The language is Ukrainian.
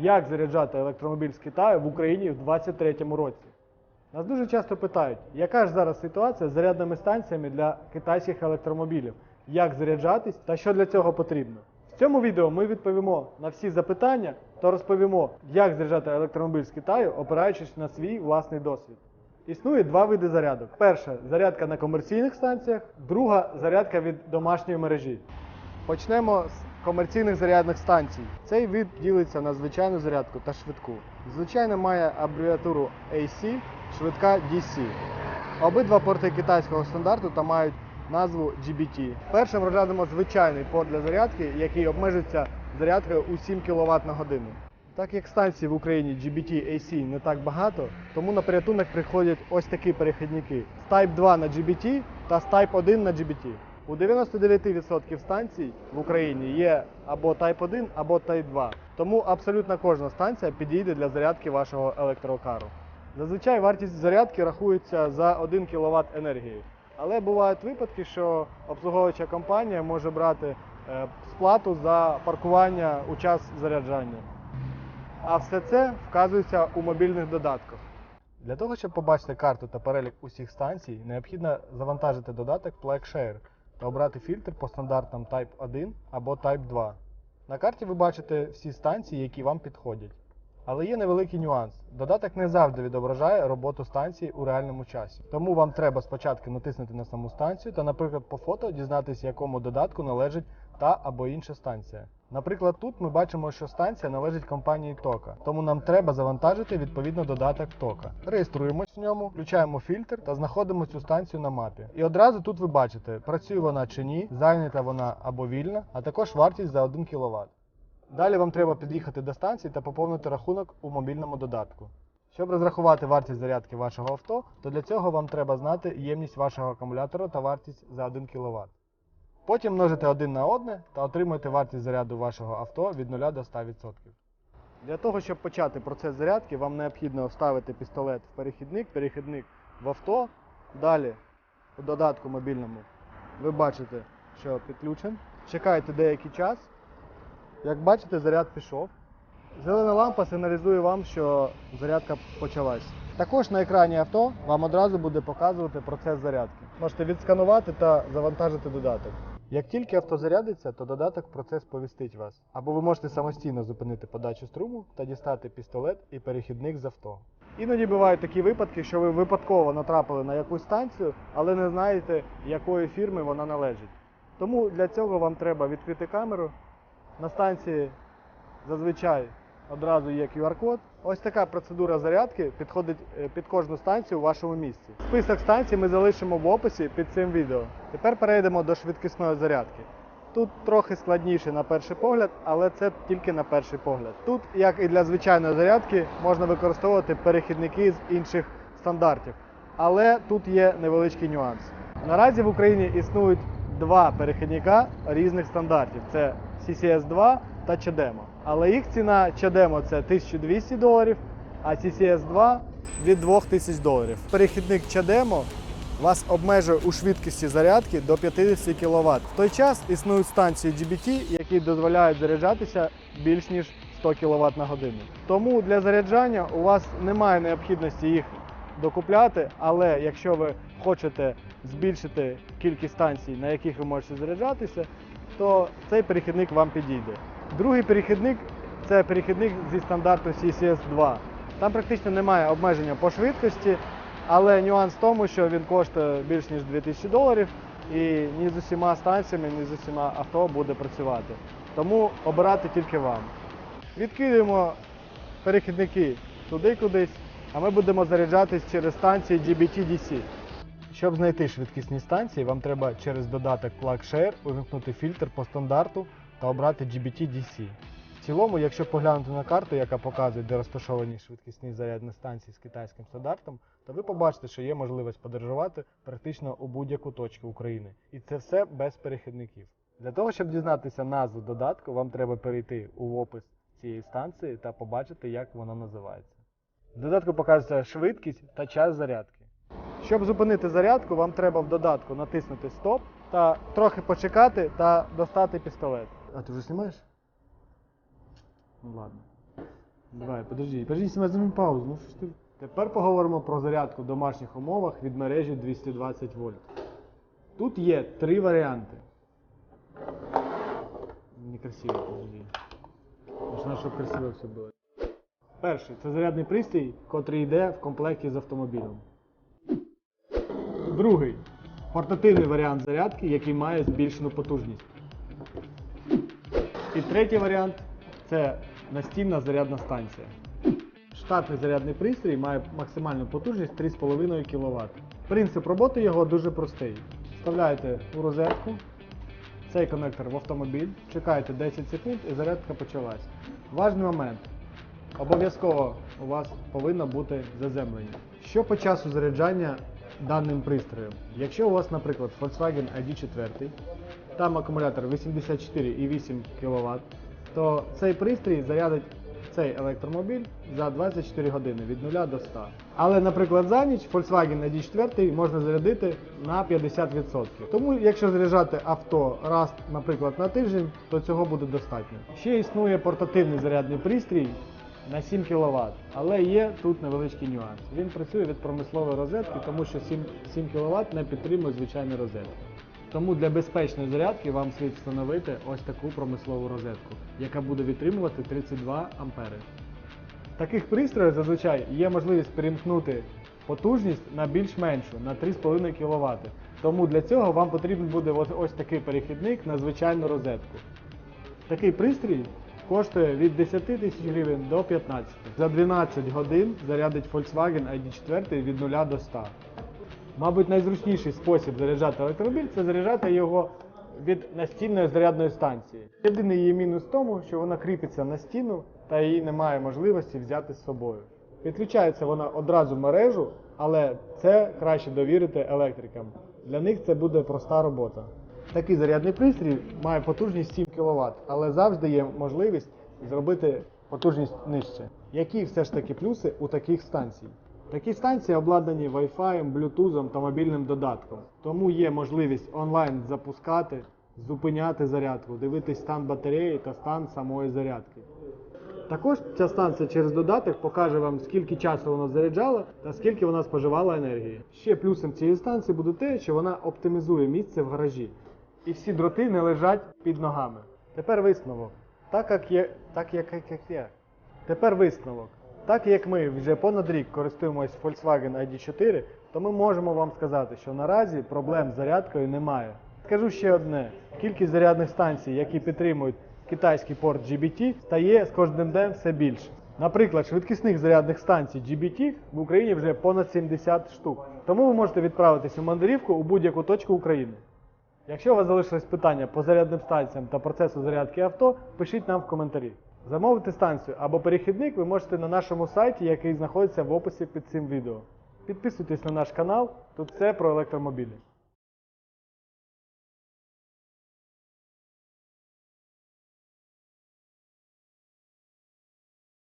як заряджати електромобіль з Китаю в Україні в 2023 році. Нас дуже часто питають, яка ж зараз ситуація з зарядними станціями для китайських електромобілів, як заряджатись та що для цього потрібно. В цьому відео ми відповімо на всі запитання та розповімо, як заряджати електромобіль з Китаю, опираючись на свій власний досвід. Існує два види зарядок. Перша зарядка на комерційних станціях, друга зарядка від домашньої мережі. Почнемо з комерційних зарядних станцій. Цей вид ділиться на звичайну зарядку та швидку. Звичайно має абревіатуру AC, швидка DC. Обидва порти китайського стандарту та мають назву GBT. Першим розглянемо звичайний порт для зарядки, який обмежується зарядкою у 7 кВт на годину. Так як станцій в Україні GBT AC не так багато, тому на порятунок приходять ось такі перехідники з Type 2 на GBT та з Type 1 на GBT. У 99% станцій в Україні є або Type 1, або Type 2. Тому абсолютно кожна станція підійде для зарядки вашого електрокару. Зазвичай вартість зарядки рахується за 1 кВт енергії. Але бувають випадки, що обслуговуюча компанія може брати е, сплату за паркування у час заряджання. А все це вказується у мобільних додатках. Для того, щоб побачити карту та перелік усіх станцій, необхідно завантажити додаток PlugShare та обрати фільтр по стандартам Type 1 або Type 2. На карті ви бачите всі станції, які вам підходять. Але є невеликий нюанс. Додаток не завжди відображає роботу станції у реальному часі. Тому вам треба спочатку натиснути на саму станцію та, наприклад, по фото дізнатися, якому додатку належить та або інша станція. Наприклад, тут ми бачимо, що станція належить компанії Тока, тому нам треба завантажити відповідно додаток Тока. Реєструємось в ньому, включаємо фільтр та знаходимо цю станцію на мапі. І одразу тут ви бачите, працює вона чи ні, зайнята вона або вільна, а також вартість за 1 кВт. Далі вам треба під'їхати до станції та поповнити рахунок у мобільному додатку. Щоб розрахувати вартість зарядки вашого авто, то для цього вам треба знати ємність вашого акумулятора та вартість за 1 кВт. Потім множите один на одне та отримуєте вартість заряду вашого авто від 0 до 100%. Для того, щоб почати процес зарядки, вам необхідно вставити пістолет в перехідник, перехідник в авто. Далі у додатку мобільному ви бачите, що підключен. Чекаєте деякий час. Як бачите, заряд пішов. Зелена лампа сигналізує вам, що зарядка почалась. Також на екрані авто вам одразу буде показувати процес зарядки. Можете відсканувати та завантажити додаток. Як тільки авто зарядиться, то додаток процес повістить вас. Або ви можете самостійно зупинити подачу струму та дістати пістолет і перехідник з авто. Іноді бувають такі випадки, що ви випадково натрапили на якусь станцію, але не знаєте, якої фірми вона належить. Тому для цього вам треба відкрити камеру. На станції зазвичай одразу є QR-код. Ось така процедура зарядки підходить е, під кожну станцію у вашому місці. Список станцій ми залишимо в описі під цим відео. Тепер перейдемо до швидкісної зарядки. Тут трохи складніше на перший погляд, але це тільки на перший погляд. Тут, як і для звичайної зарядки, можна використовувати перехідники з інших стандартів. Але тут є невеличкий нюанс. Наразі в Україні існують два перехідника різних стандартів: це CCS2 та CHAdeMO. Але їх ціна CHAdeMO це 1200 доларів, а CCS2 від 2000 доларів. Перехідник CHAdeMO вас обмежує у швидкості зарядки до 50 кВт. В той час існують станції GBT, які дозволяють заряджатися більш ніж 100 кВт на годину. Тому для заряджання у вас немає необхідності їх докупляти, але якщо ви хочете збільшити кількість станцій, на яких ви можете заряджатися, то цей перехідник вам підійде. Другий перехідник це перехідник зі стандарту CCS2. Там практично немає обмеження по швидкості, але нюанс в тому, що він коштує більш ніж 2000 доларів і ні з усіма станціями, ні з усіма авто буде працювати. Тому обирати тільки вам. Відкидуємо перехідники туди кудись, а ми будемо заряджатись через станції GBT-DC. Щоб знайти швидкісні станції, вам треба через додаток PlugShare увімкнути фільтр по стандарту та обрати GBT-DC. В цілому, якщо поглянути на карту, яка показує, де розташовані швидкісні зарядні станції з китайським стандартом, то ви побачите, що є можливість подорожувати практично у будь-яку точку України. І це все без перехідників. Для того, щоб дізнатися назву додатку, вам треба перейти у опис цієї станції та побачити, як вона називається. В додатку показується швидкість та час зарядки. Щоб зупинити зарядку, вам треба в додатку натиснути стоп та трохи почекати та достати пістолет. А ти вже знімаєш? Ну ладно. Давай, подожди, подожди, зробимо паузу. Ну що ж ти? Тепер поговоримо про зарядку в домашніх умовах від мережі 220 вольт. Тут є три варіанти. Некрасиво, подожди. Можна, щоб красиво все було. Перший це зарядний пристрій, котрий йде в комплекті з автомобілем. Другий портативний варіант зарядки, який має збільшену потужність. І третій варіант це настільна зарядна станція. Штатний зарядний пристрій має максимальну потужність 3,5 кВт. Принцип роботи його дуже простий. Вставляєте у розетку цей конектор в автомобіль, чекаєте 10 секунд і зарядка почалась. Важний момент. Обов'язково у вас повинно бути заземлення. Що по часу заряджання даним пристроєм? Якщо у вас, наприклад, Volkswagen ID4, там акумулятор 84,8 кВт, то цей пристрій зарядить цей електромобіль за 24 години від 0 до 100. Але, наприклад, за ніч Volkswagen ID4 можна зарядити на 50%. Тому, якщо заряджати авто раз, наприклад, на тиждень, то цього буде достатньо. Ще існує портативний зарядний пристрій на 7 кВт, але є тут невеличкий нюанс. Він працює від промислової розетки, тому що 7, 7 кВт не підтримує звичайні розетки. Тому для безпечної зарядки вам слід встановити ось таку промислову розетку, яка буде відтримувати 32 ампери. Таких пристроїв зазвичай є можливість перемкнути потужність на більш-меншу, на 3,5 кВт. Тому для цього вам потрібен буде ось, ось такий перехідник на звичайну розетку. Такий пристрій коштує від 10 тисяч гривень до 15. За 12 годин зарядить Volkswagen ID4 від 0 до 100. Мабуть, найзручніший спосіб заряджати електромобіль це заряджати його від настільної зарядної станції. Єдиний її мінус в тому, що вона кріпиться на стіну та її немає можливості взяти з собою. Підключається вона одразу в мережу, але це краще довірити електрикам. Для них це буде проста робота. Такий зарядний пристрій має потужність 7 кВт, але завжди є можливість зробити потужність нижче. Які все ж таки плюси у таких станцій? Такі станції обладнані Wi-Fi, Bluetooth та мобільним додатком. Тому є можливість онлайн запускати, зупиняти зарядку, дивитись стан батареї та стан самої зарядки. Також ця станція через додаток покаже вам, скільки часу вона заряджала та скільки вона споживала енергії. Ще плюсом цієї станції буде те, що вона оптимізує місце в гаражі. І всі дроти не лежать під ногами. Тепер висновок. Так як є. Так як, як, як є. Тепер висновок. Так як ми вже понад рік користуємось Volkswagen ID4, то ми можемо вам сказати, що наразі проблем з зарядкою немає. Скажу ще одне: кількість зарядних станцій, які підтримують китайський порт GBT, стає з кожним днем все більше. Наприклад, швидкісних зарядних станцій GBT в Україні вже понад 70 штук. Тому ви можете відправитися в мандрівку у будь-яку точку України. Якщо у вас залишились питання по зарядним станціям та процесу зарядки авто, пишіть нам в коментарі. Замовити станцію або перехідник ви можете на нашому сайті, який знаходиться в описі під цим відео. Підписуйтесь на наш канал, тут все про електромобілі.